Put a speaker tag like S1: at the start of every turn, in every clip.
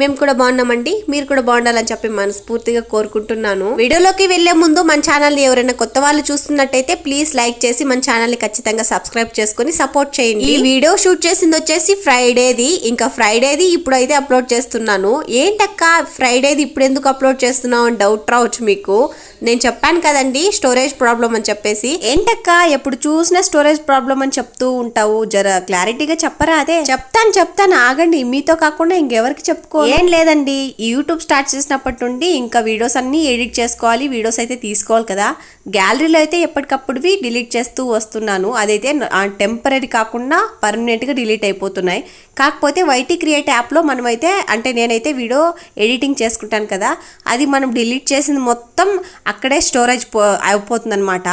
S1: మేము కూడా బాగున్నామండి. మీరు కూడా బాగుండాలని చెప్పి మనస్ఫూర్తిగా కోరుకుంటున్నాను. వీడియోలోకి వెళ్ళే ముందు మన ఛానల్ని ఎవరైనా కొత్త వాళ్ళు చూస్తున్నట్టయితే ప్లీజ్ లైక్ చేసి మన ఛానల్ని ఖచ్చితంగా సబ్స్క్రైబ్ చేసుకొని సపోర్ట్ చేయండి. ఈ వీడియో షూట్ చేసింది వచ్చేసి ఫ్రైడేది. ఇంకా ఫ్రైడేది ఇప్పుడైతే అప్లోడ్ చేస్తున్నాను. ఏంటక్క ఫ్రైడేది ఇప్పుడు ఎందుకు అప్లోడ్ చేస్తున్నావు అని డౌట్ రావచ్చు మీకు. నేను చెప్పాను కదండి స్టోరేజ్ ప్రాబ్లం అని చెప్పేసి. ఏంటక్క ఎప్పుడు చూసినా స్టోరేజ్ ప్రాబ్లం అని చెప్తూ ఉంటావు. జర క్లారిటీగా చెప్పరా అదే? చెప్తాను చెప్తాను. ఆగండి మీతో కాకుండా ఇంకెవరికి చెప్పుకో ఏం లేదండి. ఈ యూట్యూబ్ స్టార్ట్ చేసినప్పటి నుండి ఇంకా వీడియోస్ అన్ని ఎడిట్ చేసుకోవాలి వీడియోస్ అయితే తీసుకోవాలి కదా. గ్యాలరీలో అయితే ఎప్పటికప్పుడువి డిలీట్ చేస్తూ వస్తున్నాను. అదైతే టెంపరీ కాకుండా పర్మనెంట్గా డిలీట్ అయిపోతున్నాయి. కాకపోతే వైటీ క్రియేట్ యాప్లో మనమైతే అంటే నేనైతే వీడియో ఎడిటింగ్ చేసుకుంటాను కదా. అది మనం డిలీట్ చేసింది మొత్తం అక్కడే స్టోరేజ్ పో అయిపోతుంది అనమాట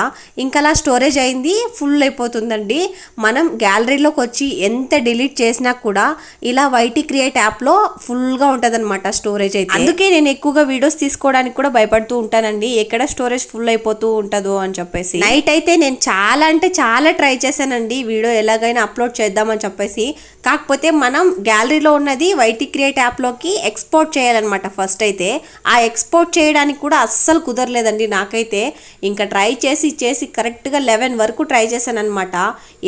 S1: ఇంకా అలా స్టోరేజ్ అయింది ఫుల్ అయిపోతుందండి. మనం గ్యాలరీలోకి వచ్చి ఎంత డిలీట్ చేసినా కూడా ఇలా వైటీ క్రియేట్ యాప్లో ఫుల్ ఫుల్గా ఉంటుంది అనమాట స్టోరేజ్ అయితే. అందుకే నేను ఎక్కువగా వీడియోస్ తీసుకోవడానికి కూడా భయపడుతూ ఉంటానండి. ఎక్కడ స్టోరేజ్ ఫుల్ అయిపోతూ ఉంటుందో అని చెప్పేసి. నైట్ అయితే నేను చాలా అంటే చాలా ట్రై చేశానండి. వీడియో ఎలాగైనా అప్లోడ్ చేద్దామని చెప్పేసి. కాకపోతే మనం గ్యాలరీలో ఉన్నది వైటీ క్రియేట్ యాప్లోకి ఎక్స్పోర్ట్ చేయాలన్నమాట ఫస్ట్ అయితే. ఆ ఎక్స్పోర్ట్ చేయడానికి కూడా అస్సలు కుదరలేదండి నాకైతే. ఇంకా ట్రై చేసి చేసి కరెక్ట్గా లెవెన్ వరకు ట్రై చేశాను అనమాట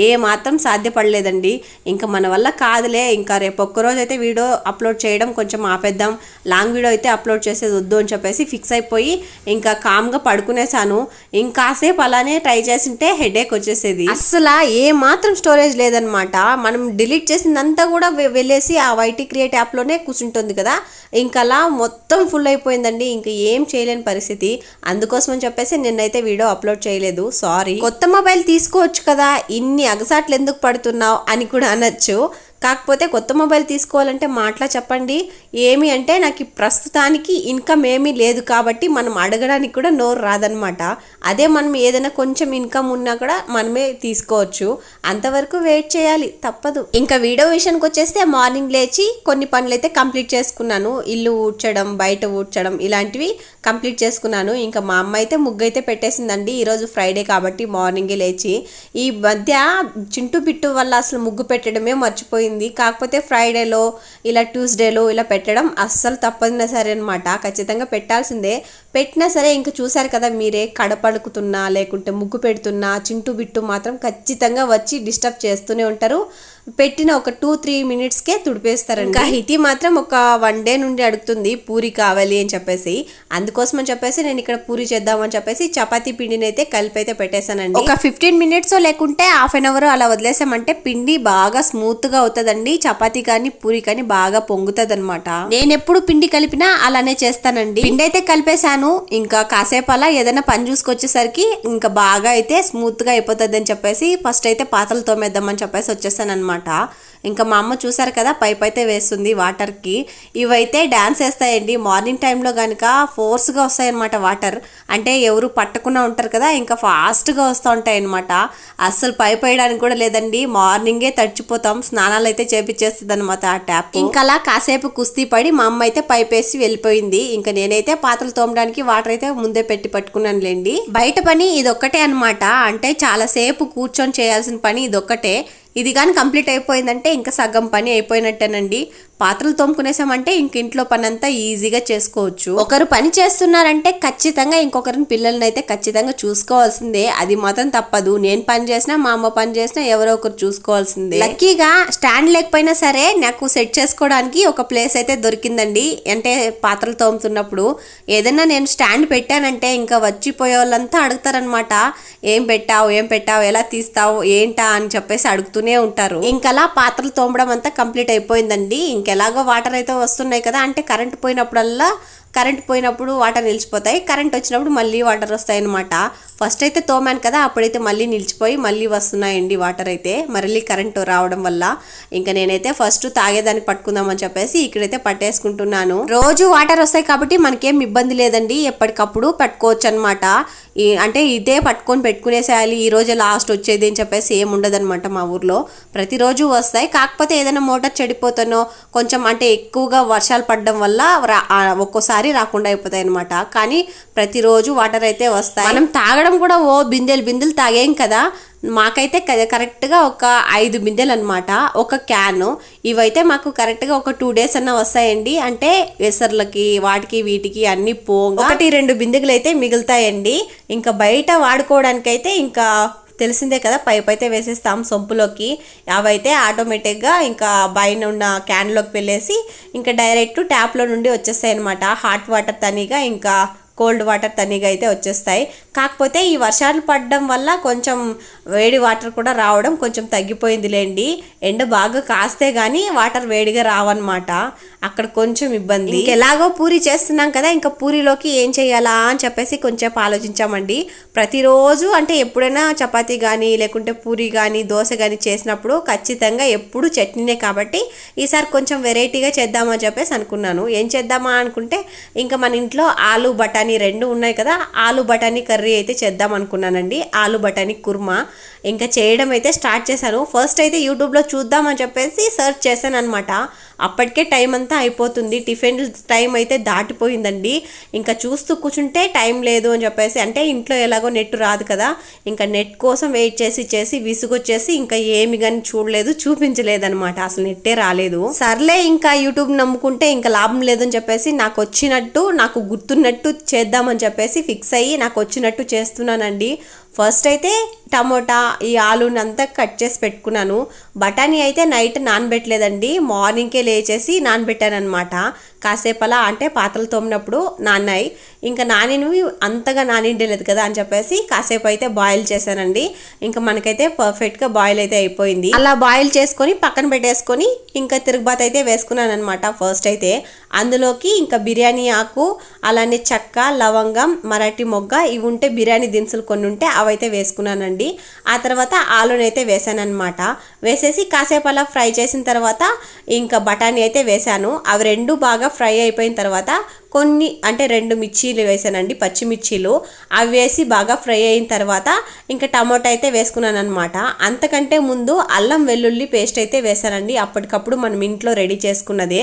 S1: ఏ మాత్రం సాధ్యపడలేదండి. ఇంకా మన వల్ల కాదులే. ఇంకా రేపు ఒక్కరోజు అయితే వీడియో అప్లోడ్ చేయడం కొంచెం ఆపేద్దాం. లాంగ్ వీడియో అయితే అప్లోడ్ చేసేది వద్దు అని చెప్పేసి ఫిక్స్ అయిపోయి ఇంకా కామ్గా పడుకునేసాను. ఇంకాసేపు అలానే ట్రై చేసింటే హెడేక్ వచ్చేసేది. అసలు ఏ మాత్రం స్టోరేజ్ లేదనమాట మనం డిలీట్ చేసిందంతా కూడా వెళ్ళేసి ఆ వైటీ క్రియేట్ యాప్లోనే కూర్చుంటుంది కదా. ఇంకా అలా మొత్తం ఫుల్ అయిపోయిందండి. ఇంకా ఏం చేయలేని పరిస్థితి. అందుకోసం అని చెప్పేసి నిన్నైతే వీడియో అప్లోడ్ చేయలేదు. సారీ. కొత్త మొబైల్ తీసుకోవచ్చు కదా. ఇన్ని అగసాట్లు ఎందుకు పడుతున్నావు అని కూడా అనొచ్చు. కాకపోతే కొత్త మొబైల్ తీసుకోవాలంటే మాటలా చెప్పండి. ఏమి అంటే నాకు ప్రస్తుతానికి ఇన్కమ్ ఏమీ లేదు కాబట్టి మనం అడగడానికి కూడా నోరు రాదనమాట అదే మనం ఏదైనా కొంచెం ఇన్కమ్ ఉన్నా కూడా మనమే తీసుకోవచ్చు. అంతవరకు వెయిట్ చేయాలి తప్పదు. ఇంకా వీడియో విషయానికి వచ్చేస్తే మార్నింగ్ లేచి కొన్ని పనులు అయితే కంప్లీట్ చేసుకున్నాను. ఇల్లు ఊడ్చడం బయట ఊడ్చడం ఇలాంటివి కంప్లీట్ చేసుకున్నాను. ఇంకా మా అమ్మ అయితే ముగ్గు అయితే పెట్టేసిందండి. ఈరోజు ఫ్రైడే కాబట్టి మార్నింగే లేచి. ఈ మధ్య చింటూ బిట్టు వల్ల అసలు ముగ్గు పెట్టడమే మర్చిపోయింది. కాకపోతే ఫ్రైడేలో ఇలా ట్యూస్డేలో ఇలా పెట్టడం అస్సలు తప్పదినా సరే అనమాట ఖచ్చితంగా పెట్టాల్సిందే. పెట్టినా సరే ఇంకా చూసారు కదా మీరే కడపడుకుతున్నా లేకుంటే ముగ్గు పెడుతున్నా చింటూ బిట్టు మాత్రం ఖచ్చితంగా వచ్చి డిస్టర్బ్ చేస్తూనే ఉంటారు. పెట్టిన ఒక టూ త్రీ మినిట్స్కే తుడిపేస్తారండి. ఇంకా హితి మాత్రం ఒక వన్ డే నుండి అడుగుతుంది పూరి కావాలి అని చెప్పేసి. అందుకోసం అని చెప్పేసి నేను ఇక్కడ పూరి చేద్దామని చెప్పేసి చపాతీ పిండిని అయితే కలిపి అయితే పెట్టేశానండి. ఒక ఫిఫ్టీన్ మినిట్స్ లేకుంటే హాఫ్ అన్ అవర్ అలా వదిలేసామంటే పిండి బాగా స్మూత్గా అవుతుందండి చపాతీ కానీ పూరి కానీ బాగా పొంగుతుంది అనమాట నేను ఎప్పుడు పిండి కలిపినా అలానే చేస్తానండి. పిండి అయితే కలిపేశాను ఇంకా కాసేపు అలా ఏదైనా పని చూసుకొచ్చేసరికి ఇంకా బాగా అయితే స్మూత్గా అయిపోతుంది అని చెప్పేసి ఫస్ట్ అయితే పాతలు తోమేద్దామని చెప్పేసి వచ్చేసాను అనమాట ఇంకా మా అమ్మ చూసారు కదా పైప్ అయితే వేస్తుంది వాటర్కి ఇవైతే డ్యాన్స్ వేస్తాయండి. మార్నింగ్ టైంలో కనుక ఫోర్స్గా వస్తాయన్నమాట వాటర్ అంటే ఎవరు పట్టకుండా ఉంటారు కదా ఇంకా ఫాస్ట్గా వస్తూ ఉంటాయన్నమాట. అస్సలు పైప్ వేయడానికి కూడా లేదండి. మార్నింగే తడిచిపోతాం. స్నానాలు అయితే చేపించేస్తుంది అనమాట ఆ ట్యాప్ ఇంకా అలా కాసేపు కుస్తీ పడి మా అమ్మ అయితే పైప్ వేసి వెళ్ళిపోయింది. ఇంకా నేనైతే పాత్రలు తోమడానికి వాటర్ అయితే ముందే పెట్టి పట్టుకున్నాను లేండి బయట పని ఇదొక్కటే అనమాట అంటే చాలాసేపు కూర్చొని చేయాల్సిన పని ఇదొక్కటే. ఇది కానీ కంప్లీట్ అయిపోయిందంటే ఇంకా సగం పని అయిపోయినట్టేనండి. పాత్రలు తోముకునేసామంటే ఇంక ఇంట్లో పని అంతా ఈజీగా చేసుకోవచ్చు. ఒకరు పని చేస్తున్నారంటే ఖచ్చితంగా ఇంకొకరిని పిల్లల్ని అయితే ఖచ్చితంగా చూసుకోవాల్సిందే. అది మాత్రం తప్పదు. నేను పని చేసినా మా అమ్మ పని చేసినా ఎవరో ఒకరు చూసుకోవాల్సిందే. లక్కీగా స్టాండ్ లేకపోయినా సరే నాకు సెట్ చేసుకోవడానికి ఒక ప్లేస్ అయితే దొరికిందండి. అంటే పాత్రలు తోముతున్నప్పుడు ఏదైనా నేను స్టాండ్ పెట్టానంటే ఇంకా వచ్చిపోయే వాళ్ళంతా అడుగుతారనమాట ఏం పెట్టావు ఏం పెట్టావు ఎలా తీస్తావు ఏంటా అని చెప్పేసి అడుగుతూనే ఉంటారు. ఇంకలా పాత్రలు తోమడం అంతా కంప్లీట్ అయిపోయిందండి. ఎలాగో వాటర్ అయితే వస్తున్నాయి కదా అంటే కరెంట్ పోయినప్పుడల్లా కరెంట్ పోయినప్పుడు వాటర్ నిలిచిపోతాయి. కరెంట్ వచ్చినప్పుడు మళ్ళీ వాటర్ వస్తాయి అనమాట ఫస్ట్ అయితే తోమాను కదా అప్పుడైతే మళ్ళీ నిలిచిపోయి మళ్ళీ వస్తున్నాయండి వాటర్ అయితే. మళ్ళీ కరెంట్ రావడం వల్ల ఇంకా నేనైతే ఫస్ట్ తాగేదానికి పట్టుకుందామని చెప్పేసి ఇక్కడైతే పట్టేసుకుంటున్నాను. రోజు వాటర్ వస్తాయి కాబట్టి మనకేం ఇబ్బంది లేదండి. ఎప్పటికప్పుడు పట్టుకోవచ్చు అనమాట అంటే ఇదే పట్టుకొని పెట్టుకునేసేయాలి ఈ లాస్ట్ వచ్చేది అని చెప్పేసి ఏం ఉండదనమాట మా ఊర్లో. ప్రతిరోజు వస్తాయి. కాకపోతే ఏదైనా మోటార్ చెడిపోతానో కొంచెం అంటే ఎక్కువగా వర్షాలు పడడం వల్ల ఒక్కోసారి రాకుండా అయిపోతాయి అనమాట కానీ ప్రతిరోజు వాటర్ అయితే వస్తాయి. మనం తాగడం కూడా ఓ బిందెలు బిందెలు తాగేం కదా మాకైతే క- కరెక్ట్గా ఒక ఐదు బిందెలు అనమాట ఒక క్యాను. ఇవైతే మాకు కరెక్ట్గా ఒక టూ డేస్ అన్న వస్తాయండి. అంటే వెసర్లకి వాటికి వీటికి అన్ని పోగా ఒకటి రెండు బిందెలు అయితే మిగులుతాయండి. ఇంకా బయట వాడుకోవడానికైతే ఇంకా తెలిసిందే కదా పైప్ అయితే వేసేస్తాం సొంపులోకి. అవైతే ఆటోమేటిక్గా ఇంకా పైన ఉన్న క్యాన్లోకి వెళ్ళేసి ఇంకా డైరెక్ట్ ట్యాప్లో నుండి వచ్చేస్తాయి అనమాట హాట్ వాటర్ తనిగా ఇంకా కోల్డ్ వాటర్ తనీగా అయితే వచ్చేస్తాయి. కాకపోతే ఈ వర్షాలు పడడం వల్ల కొంచెం వేడి వాటర్ కూడా రావడం కొంచెం తగ్గిపోయిందిలేండి. ఎండ బాగా కాస్తే గానీ వాటర్ వేడిగా రావన్నమాట. అక్కడ కొంచెం ఇబ్బంది. ఎలాగో పూరి చేస్తున్నాం కదా ఇంకా పూరిలోకి ఏం చేయాలా అని చెప్పేసి కొంచెం ఆలోచించామండి. ప్రతిరోజు అంటే ఎప్పుడైనా చపాతీ కానీ లేకుంటే పూరి కానీ దోశ కానీ చేసినప్పుడు ఖచ్చితంగా ఎప్పుడు చట్నీనే కాబట్టి ఈసారి కొంచెం వెరైటీగా చేద్దామని చెప్పేసి అనుకున్నాను. ఏం చేద్దామా అనుకుంటే ఇంకా మన ఇంట్లో ఆలు బఠానీ రెండు ఉన్నాయి కదా ఆలు బఠానీ కర్రీ అయితే చేద్దాం అనుకున్నానండి. ఆలు బఠానీ కుర్మా. ఇంకా చేయడం అయితే స్టార్ట్ చేశాను. ఫస్ట్ అయితే యూట్యూబ్లో చూద్దామని చెప్పేసి సెర్చ్ చేశాను అనమాట అప్పటికే టైం అంతా అయిపోతుంది. టిఫిన్ టైం అయితే దాటిపోయిందండి. ఇంకా చూస్తూ కూర్చుంటే టైం లేదు అని చెప్పేసి అంటే ఇంట్లో ఎలాగో నెట్ రాదు కదా. ఇంకా నెట్ కోసం వెయిట్ చేసి చేసి విసుగొచ్చేసి ఇంకా ఏమి కానీ చూడలేదు చూపించలేదనమాట అసలు నెట్టే రాలేదు. సర్లే ఇంకా యూట్యూబ్ నమ్ముకుంటే ఇంకా లాభం లేదని చెప్పేసి నాకు వచ్చినట్టు నాకు గుర్తున్నట్టు చేద్దామని చెప్పేసి ఫిక్స్ అయ్యి నాకు వచ్చినట్టు చేస్తున్నానండి. ఫస్ట్ అయితే టమోటా ఈ ఆలూని అంతా కట్ చేసి పెట్టుకున్నాను. బఠానీ అయితే నైట్ నానబెట్టలేదండి. మార్నింగ్కే లేచేసి నానబెట్టాను అనమాట కాసేపు అలా అంటే పాత్రలు తోమినప్పుడు నాన్నాయి. ఇంకా నానినవి అంతగా నానిండలేదు కదా అని చెప్పేసి కాసేపు అయితే బాయిల్ చేశానండి. ఇంకా మనకైతే పర్ఫెక్ట్గా బాయిల్ అయితే అయిపోయింది. అలా బాయిల్ చేసుకొని పక్కన పెట్టేసుకొని ఇంకా తిరుగుబాత్ అయితే వేసుకున్నాను అనమాట ఫస్ట్ అయితే. అందులోకి ఇంకా బిర్యానీ ఆకు అలానే చెక్క లవంగం మరాఠీ మొగ్గ ఇవి ఉంటే బిర్యానీ దినుసులు కొన్ని ఉంటే అవైతే వేసుకున్నానండి. ఆ తర్వాత ఆలుని అయితే వేసాను అనమాట వేసేసి కాసేపు అలా ఫ్రై చేసిన తర్వాత ఇంకా బఠానీ అయితే వేసాను అవి రెండు బాగా ఫ్రై అయిపోయిన తర్వాత కొన్ని అంటే రెండు మిర్చీలు వేసానండి పచ్చిమిర్చీలు అవి వేసి బాగా ఫ్రై అయిన తర్వాత ఇంకా టమాటా అయితే వేసుకున్నాను అనమాట అంతకంటే ముందు అల్లం వెల్లుల్లి పేస్ట్ అయితే వేసానండి అప్పటికప్పుడు మనం ఇంట్లో రెడీ చేసుకున్నదే.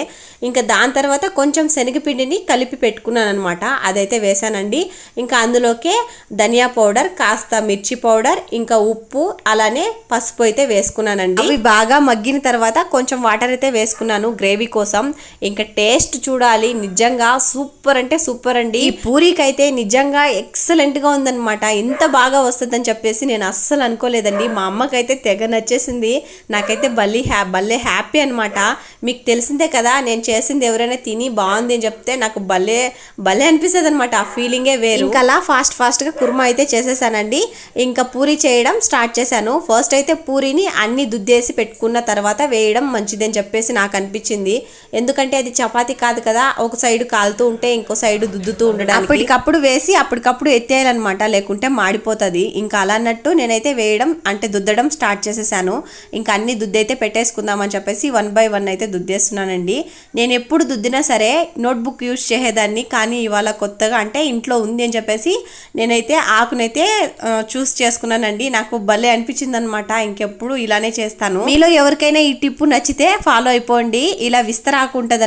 S1: ఇంకా దాని తర్వాత కొంచెం శనగపిండిని కలిపి పెట్టుకున్నాను అనమాట అదైతే వేసానండి. ఇంకా అందులోకే ధనియా పౌడర్ కాస్త మిర్చి పౌడర్ ఇంకా ఉప్పు అలానే పసుపు అయితే వేసుకున్నానండి. అవి బాగా మగ్గిన తర్వాత కొంచెం వాటర్ అయితే వేసుకున్నాను గ్రేవీ కోసం. ఇంకా టేస్ట్ చూడాలి నిజంగా సూపర్ అంటే సూపర్ అండి. ఈ పూరీకి అయితే నిజంగా ఎక్సలెంట్గా ఉందన్నమాట. ఇంత బాగా వస్తుందని చెప్పేసి నేను అస్సలు అనుకోలేదండి. మా అమ్మకైతే తెగ నచ్చేసింది. నాకైతే బల్లి హ్యా భలే హ్యాపీ అనమాట మీకు తెలిసిందే కదా నేను చేసింది ఎవరైనా తిని బాగుంది అని చెప్తే నాకు భలే భలే అనిపిస్తుంది అనమాట ఆ ఫీలింగే వేరు. ఇంకా అలా ఫాస్ట్ ఫాస్ట్గా కుర్మా అయితే చేసేసానండి. ఇంకా పూరి చేయడం స్టార్ట్ చేశాను. ఫస్ట్ అయితే పూరిని అన్ని దుద్దేసి పెట్టుకున్న తర్వాత వేయడం మంచిదని చెప్పేసి నాకు అనిపించింది. ఎందుకంటే అది చపాతీ కాదు కదా ఒక సైడ్ కాలుతూ ఉంటే ఇంకో సైడ్ దుద్దుతూ ఉండడానికి. అప్పటికప్పుడు వేసి అప్పటికప్పుడు ఎత్తేయాలన్నమాట. లేకుంటే మాడిపోతుంది. ఇంకా అలా అన్నట్టు నేనైతే వేయడం అంటే దుద్దడం స్టార్ట్ చేసేసాను. ఇంకా అన్ని దుద్దైతే పెట్టేసుకుందామని చెప్పేసి వన్ బై వన్ అయితే దుద్దేస్తున్నానండి. నేను ఎప్పుడు దుద్దినా సరే నోట్బుక్ యూజ్ చేసేదాన్ని. కానీ ఇవాళ కొత్తగా అంటే ఇంట్లో ఉంది అని చెప్పేసి నేనైతే ఆకునైతే చూస్ చేసుకున్నానండి. నాకు భలే అనిపించింది అనమాట ఇంకెప్పుడు ఇలానే చేస్తాను. మీలో ఎవరికైనా ఈ టిప్పు నచ్చితే ఫాలో అయిపోండి. ఇలా విస్తరాకు ఉంటుంది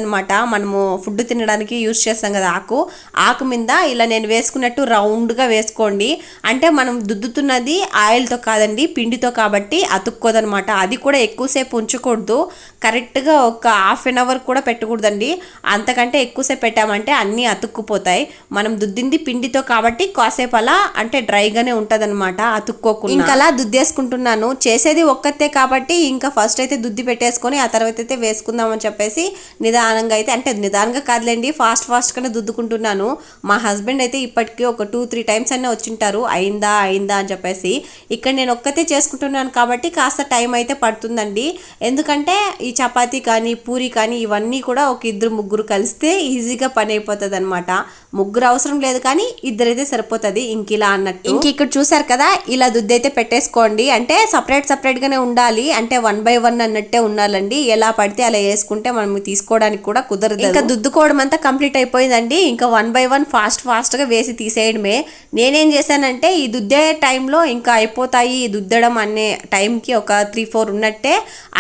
S1: మనము ఫుడ్ తినడానికి యూజ్ చేస్తాం కదా ఆకు. ఆకు మీద ఇలా నేను వేసుకున్నట్టు రౌండ్గా వేసుకోండి. అంటే మనం దుద్దుతున్నది ఆయిల్తో కాదండి పిండితో కాబట్టి అతుక్కోదనమాట. అది కూడా ఎక్కువసేపు ఉంచకూడదు. కరెక్ట్గా ఒక హాఫ్ అన్ అవర్ కూడా పెట్టకూడదండి. అంతకంటే ఎక్కువసేపు పెట్టామంటే అన్నీ అతుక్కుపోతాయి. మనం దుద్దింది పిండితో కాబట్టి కాసేపు అలా అంటే డ్రైగానే ఉంటదన్నమాట అతుక్కోకుండా. ఇంకా అలా దుద్దేసుకుంటున్నాను. చేసేది ఒక్కతే కాబట్టి ఇంకా ఫస్ట్ అయితే దుద్ది పెట్టేసుకొని ఆ తర్వాత అయితే వేసుకుందామని చెప్పేసి నిదానంగా అయితే అంటే నిదానంగా కాదులేండి ఫాస్ట్ ఫాస్ట్గానే దుద్దుకుంటున్నాను. మా హస్బెండ్ అయితే ఇప్పటికీ ఒక టూ త్రీ టైమ్స్ అన్నీ వచ్చింటారు. అయిందా అయిందా అని చెప్పేసి. ఇక్కడ నేను ఒక్కతే చేసుకుంటున్నాను కాబట్టి కాస్త టైం అయితే పడుతుందండి. ఎందుకంటే ఈ చపాతీ కానీ పూరి కానీ ఇవన్నీ కూడా ఒక ఇద్దరు ముగ్గురు కలిస్తే ఈజీగా పని అయిపోతుంది అనమాట ముగ్గురు అవసరం లేదు కానీ ఇద్దరైతే సరిపోతుంది. ఇంక ఇలా అన్నట్టు. ఇంక ఇక్కడ చూసారు కదా ఇలా దుద్ది అయితే పెట్టేసుకోండి. అంటే సపరేట్ సపరేట్ గానే ఉండాలి. అంటే వన్ బై వన్ అన్నట్టే ఉండాలండి. ఎలా పడితే అలా వేసుకుంటే మనం తీసుకోవడానికి కూడా కుదరదు. ఇంకా దుద్దుకోవడం అంతా కంప్లీట్ అయిపోయింది అయిపోయిందండి. ఇంకా వన్ బై వన్ ఫాస్ట్ ఫాస్ట్గా వేసి తీసేయడమే. నేనేం చేశానంటే ఈ దుద్దే టైంలో ఇంకా అయిపోతాయి ఈ దుద్దడం అనే టైంకి ఒక త్రీ ఫోర్ ఉన్నట్టే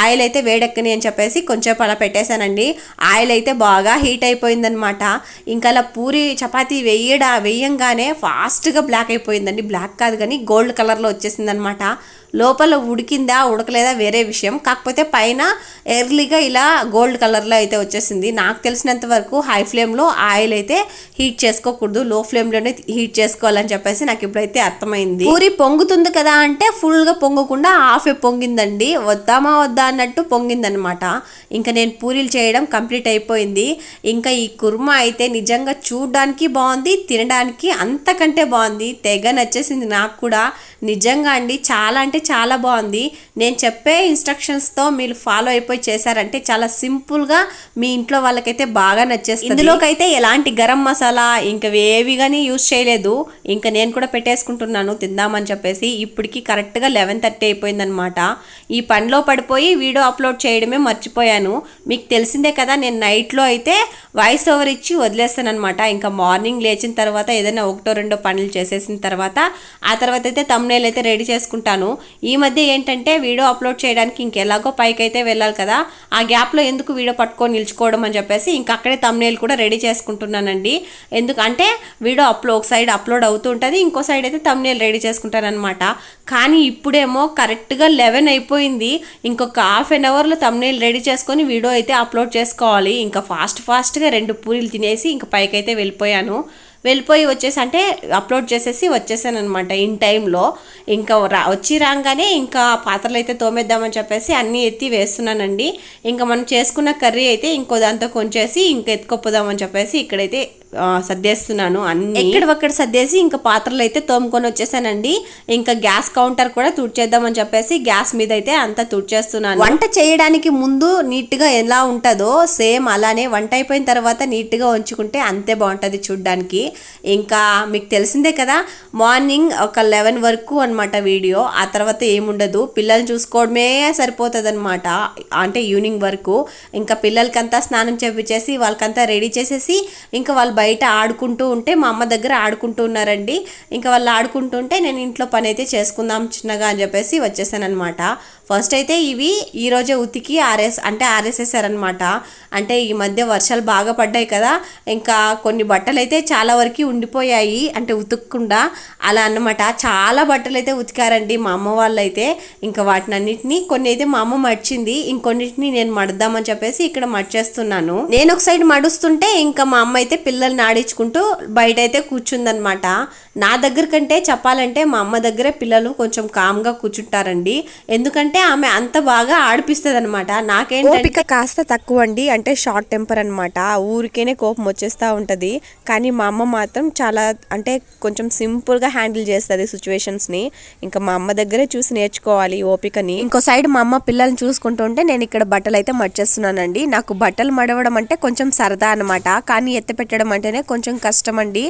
S1: ఆయిల్ అయితే వేడెక్కని అని చెప్పేసి కొంచెం అలా పెట్టేశానండి. ఆయిల్ అయితే బాగా హీట్ అయిపోయిందనమాట ఇంకా అలా పూరి చపాతీ వేయడా వేయంగానే ఫాస్ట్గా బ్లాక్ అయిపోయిందండి. బ్లాక్ కాదు కానీ గోల్డ్ కలర్లో వచ్చేసిందనమాట లోపల ఉడికిందా ఉడకలేదా వేరే విషయం. కాకపోతే పైన ఎర్లీగా ఇలా గోల్డ్ కలర్లో అయితే వచ్చేసింది. నాకు తెలిసినంత వరకు హై ఫ్లేమ్లో ఆయిల్ అయితే హీట్ చేసుకోకూడదు. లో ఫ్లేమ్లోనే హీట్ చేసుకోవాలని చెప్పేసి నాకు ఇప్పుడైతే అర్థమైంది. పూరి పొంగుతుంది కదా అంటే ఫుల్గా పొంగకుండా హాఫే పొంగిందండి. వద్దామా వద్దా అన్నట్టు పొంగిందనమాట ఇంకా నేను పూరీలు చేయడం కంప్లీట్ అయిపోయింది. ఇంకా ఈ కుర్మా అయితే నిజంగా చూడడానికి బాగుంది తినడానికి అంతకంటే బాగుంది. తెగ నచ్చేసింది నాకు కూడా. నిజంగా అండి చాలా అంటే చాలా బాగుంది. నేను చెప్పే ఇన్స్ట్రక్షన్స్తో మీరు ఫాలో అయిపోయి చేశారంటే చాలా సింపుల్గా మీ ఇంట్లో వాళ్ళకైతే బాగా నచ్చేస్తుంది. ఇందులోకైతే ఎలాంటి గరం మసాలా ఇంకా ఏవి కానీ యూజ్ చేయలేదు. ఇంకా నేను కూడా పెట్టేసుకుంటున్నాను తిందామని చెప్పేసి. ఇప్పటికి కరెక్ట్గా లెవెన్ థర్టీ అయిపోయిందనమాట ఈ పనిలో పడిపోయి వీడియో అప్లోడ్ చేయడమే మర్చిపోయాను. మీకు తెలిసిందే కదా నేను నైట్లో అయితే వాయిస్ ఓవర్ ఇచ్చి వదిలేస్తానమాట ఇంకా మార్నింగ్ లేచిన తర్వాత ఏదైనా ఒకటో రెండో పనులు చేసేసిన తర్వాత ఆ తర్వాత అయితే తమ్నేల్ అయితే రెడీ చేసుకుంటాను. ఈ మధ్య ఏంటంటే వీడియో అప్లోడ్ చేయడానికి ఇంకెలాగో పైకి అయితే వెళ్ళాలి కదా. ఆ గ్యాప్లో ఎందుకు వీడియో పట్టుకొని నిల్చుకోవడం అని చెప్పేసి ఇంకా అక్కడే తమ్నేల్ కూడా రెడీ చేసుకుంటున్నానండి. ఎందుకంటే వీడియో అప్లో ఒక సైడ్ అప్లోడ్ అవుతూ ఉంటుంది ఇంకో సైడ్ అయితే తమ్నేల్ రెడీ చేసుకుంటానమాట కానీ ఇప్పుడేమో కరెక్ట్గా లెవెన్ అయిపోయింది. ఇంకొక హాఫ్ అన్ అవర్లో తమ్నేల్ రెడీ చేసుకొని వీడియో అయితే అప్లోడ్ చేసుకోవాలి. ఇంకా ఫాస్ట్ మంచిగా రెండు పూరీలు తినేసి ఇంకా పైకైతే వెళ్ళిపోయాను. వెళ్ళిపోయి వచ్చేసి అంటే అప్లోడ్ చేసేసి వచ్చేసాను అనమాట ఇన్ టైంలో. ఇంకా రా వచ్చి రాగానే ఇంకా పాత్రలు అయితే తోమేద్దామని చెప్పేసి అన్నీ ఎత్తి వేస్తున్నానండి. ఇంకా మనం చేసుకున్న కర్రీ అయితే ఇంకో దాంతో కొంచేసి ఇంకా ఎత్తుకోపోదామని చెప్పేసి ఇక్కడైతే సర్దేస్తున్నాను అన్ని. ఎక్కడ ఒక్కడ సర్దేసి ఇంకా పాత్రలు అయితే తోముకొని వచ్చేసానండి. ఇంకా గ్యాస్ కౌంటర్ కూడా తుడిచేద్దామని చెప్పేసి గ్యాస్ మీద అయితే అంతా తుడిచేస్తున్నాను. వంట చేయడానికి ముందు నీట్గా ఎలా ఉంటుందో సేమ్ అలానే వంట అయిపోయిన తర్వాత నీట్గా ఉంచుకుంటే అంతే బాగుంటది చూడ్డానికి. ఇంకా మీకు తెలిసిందే కదా మార్నింగ్ ఒక లెవెన్ వరకు అన్నమాట వీడియో. ఆ తర్వాత ఏముండదు పిల్లల్ని చూసుకోవడమే సరిపోతుంది అనమాట అంటే ఈవినింగ్ వరకు. ఇంకా పిల్లలకంతా స్నానం చేపించేసి వాళ్ళకంతా రెడీ చేసేసి ఇంకా వాళ్ళు బయట ఆడుకుంటూ ఉంటే మా అమ్మ దగ్గర ఆడుకుంటూ ఉన్నారండి. ఇంకా వాళ్ళు ఆడుకుంటుంటే నేను ఇంట్లో పని అయితే చేసుకుందాం చిన్నగా అని చెప్పేసి వచ్చేసాను అనమాట ఫస్ట్ అయితే ఇవి ఈ రోజే ఉతికి ఆరేస్ అంటే ఆరేసేసారనమాట అంటే ఈ మధ్య వర్షాలు బాగా పడ్డాయి కదా ఇంకా కొన్ని బట్టలు అయితే చాలా వరకు ఉండిపోయాయి అంటే ఉతుక్కుండా అలా అన్నమాట. చాలా బట్టలు అయితే ఉతికారండి మా అమ్మ వాళ్ళు అయితే ఇంకా వాటిని అన్నిటిని కొన్ని అయితే మా అమ్మ మడిచింది ఇంకొన్నిటిని నేను మడదామని చెప్పేసి ఇక్కడ మడిచేస్తున్నాను. నేను ఒక సైడ్ మడుస్తుంటే ఇంకా మా అమ్మ అయితే పిల్లల్ని ఆడించుకుంటూ బయట అయితే కూర్చుందనమాట నా దగ్గర కంటే చెప్పాలంటే మా అమ్మ దగ్గరే పిల్లలు కొంచెం కామ్గా కూర్చుంటారండి. ఎందుకంటే ఆమె అంత బాగా ఆడిపిస్తుంది అనమాట నాకేంటంటే
S2: కాస్త తక్కువ అండి అంటే షార్ట్ టెంపర్ అనమాట ఊరికేనే కోపం వచ్చేస్తూ ఉంటుంది. కానీ మా అమ్మ మాత్రం చాలా అంటే కొంచెం సింపుల్గా హ్యాండిల్ చేస్తుంది సిచ్యువేషన్స్ని. ఇంకా మా అమ్మ దగ్గరే చూసి నేర్చుకోవాలి ఓపికని. ఇంకో సైడ్ మా అమ్మ పిల్లల్ని చూసుకుంటుంటే నేను ఇక్కడ బట్టలు అయితే మడిచేస్తున్నానండి. నాకు బట్టలు మడవడం అంటే కొంచెం సరదా అనమాట కానీ ఎత్తి పెట్టడం అంటేనే కొంచెం కష్టం అండి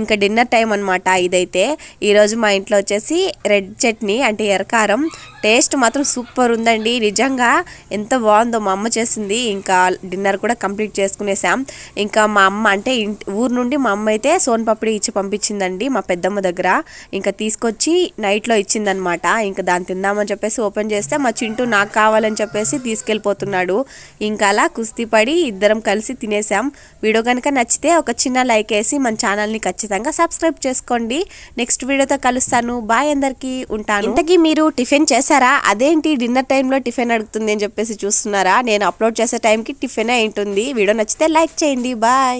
S2: ఇంకా డిన్నర్ టైం అనమాట ఇదైతే. ఈరోజు మా ఇంట్లో వచ్చేసి రెడ్ చట్నీ అంటే ఎరకారం టేస్ట్ మాత్రం సూపర్ ఉందండి. నిజంగా ఎంత బాగుందో మా అమ్మ చేసింది. ఇంకా డిన్నర్ కూడా కంప్లీట్ చేసుకునేసాం. ఇంకా మా అమ్మ అంటే ఊరు నుండి మా అమ్మ అయితే సోన్ పప్పుడి ఇచ్చి పంపించిందండి మా పెద్దమ్మ దగ్గర. ఇంకా తీసుకొచ్చి నైట్లో ఇచ్చిందనమాట. ఇంకా దాన్ని తిందామని చెప్పేసి ఓపెన్ చేస్తే మా చింటూ నాకు కావాలని చెప్పేసి తీసుకెళ్ళిపోతున్నాడు. ఇంకా అలా కుస్తీ పడి ఇద్దరం కలిసి తినేసాం. వీడియో కనుక నచ్చితే ఒక చిన్న లైక్ వేసి మన ఛానల్ని ఖచ్చితంగా సబ్స్క్రైబ్ చేసుకోండి. నెక్స్ట్ వీడియోతో కలుస్తాను. బాయ్ అందరికీ. ఉంటాను. ఇంతకీ మీరు టిఫిన్ చేశారా? అదేంటి డిన్నర్ టైంలో టిఫిన్ అడుగుతుంది అని చెప్పేసి చూస్తున్నారా? నేను అప్లోడ్ చేసే టైంకి టిఫిన్ అయి ఉంటుంది. వీడియో నచ్చితే లైక్ చేయండి. బాయ్.